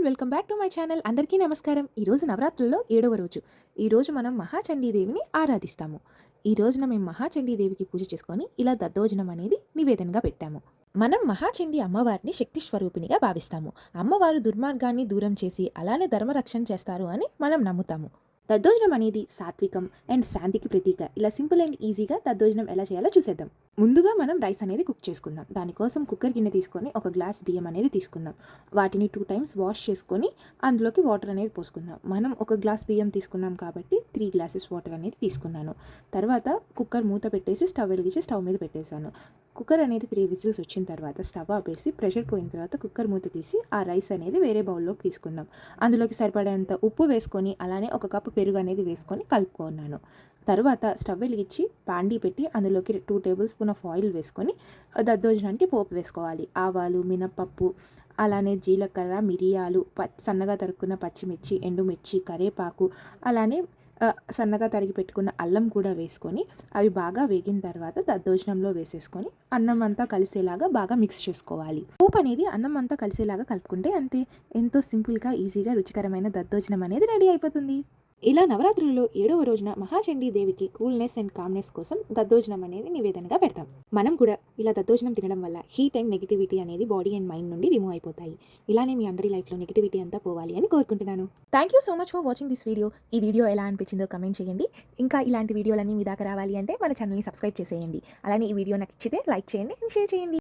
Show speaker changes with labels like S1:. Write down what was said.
S1: All welcome back to my channel అందరికీ నమస్కారం. ఈరోజు నవరాత్రుల్లో ఏడవ రోజు. ఈరోజు మనం మహాచండీదేవిని ఆరాధిస్తాము. ఈ రోజున మేము మహాచండీదేవికి పూజ చేసుకొని ఇలా దద్దోజనం అనేది నివేదనగా పెట్టాము. మనం మహాచండి అమ్మవారిని శక్తి స్వరూపిణిగా భావిస్తాము. అమ్మవారు దుర్మార్గాన్ని దూరం చేసి అలానే ధర్మరక్షణ చేస్తారు అని మనం నమ్ముతాము. దద్దోజనం అనేది సాత్వికం అండ్ శాంతికి ప్రతీక. ఇలా సింపుల్ అండ్ ఈజీగా దద్దోజనం ఎలా చేయాలో చూసేద్దాం. ముందుగా మనం రైస్ అనేది కుక్ చేసుకుందాం. దానికోసం కుక్కర్ గిన్నె తీసుకొని ఒక గ్లాస్ బియ్యం అనేది తీసుకుందాం. వాటిని టూ టైమ్స్ వాష్ చేసుకొని అందులోకి వాటర్ అనేది పోసుకుందాం. మనం ఒక గ్లాస్ బియ్యం తీసుకున్నాం కాబట్టి త్రీ గ్లాసెస్ వాటర్ అనేది తీసుకున్నాను. తర్వాత కుక్కర్ మూత పెట్టేసి స్టవ్ వెలిగించి స్టవ్ మీద పెట్టేశాను. కుక్కర్ అనేది త్రీ విజిల్స్ వచ్చిన తర్వాత స్టవ్ ఆపేసి ప్రెషర్ పోయిన తర్వాత కుక్కర్ మూత తీసి ఆ రైస్ అనేది వేరే బౌల్లోకి తీసుకుందాం. అందులోకి సరిపడేంత ఉప్పు వేసుకొని అలానే ఒక కప్పు పెరుగు అనేది వేసుకొని కలుపుకున్నాను. తర్వాత స్టవ్ వెలిగించి పాండి పెట్టి అందులోకి two table spoon of oil వేసుకొని దద్దోజనానికి పోపు వేసుకోవాలి. ఆవాలు మినపప్పు అలానే జీలకర్ర మిరియాలు పచ్చి సన్నగా తరుక్కున్న పచ్చిమిర్చి ఎండుమిర్చి కరేపాకు అలానే సన్నగా తరిగి పెట్టుకున్న అల్లం కూడా వేసుకొని అవి బాగా వేగిన తర్వాత దద్దోజనంలో వేసేసుకొని అన్నం అంతా కలిసేలాగా బాగా మిక్స్ చేసుకోవాలి. పోపు అనేది అన్నం అంతా కలిసేలాగా కలుపుకుంటే అంతే. ఎంతో సింపుల్గా ఈజీగా రుచికరమైన దద్దోజనం అనేది రెడీ అయిపోతుంది. ఇలా నవరాత్రుల్లో ఏడవ రోజున మహాచండీ దేవికి కూల్నెస్ అండ్ కామ్నెస్ కోసం దద్దోజనం అనేది నివేదనగా పెడతాం. మనం కూడా ఇలా దద్దోజనం తినడం వల్ల హీట్ అండ్ నెగిటివిటీ అనేది బాడీ అండ్ మైండ్ నుండి రిమూవ్ అయిపోతాయి. ఇలానే మీ అందరి లైఫ్లో నెగిటివిటీ అంతా పోవాలి అని కోరుకుంటున్నాను. Thank you so much for watching this video. ఈ వీడియో ఎలా అనిపించిందో కమెంట్ చేయండి. ఇంకా ఇలాంటి వీడియోలన్నీ మీ దాకా రావాలి అంటే మన ఛానల్ని సబ్స్క్రైబ్ చేసేయండి. అలానే ఈ వీడియో నచ్చితే లైక్ చేయండి అండ్ షేర్ చేయండి.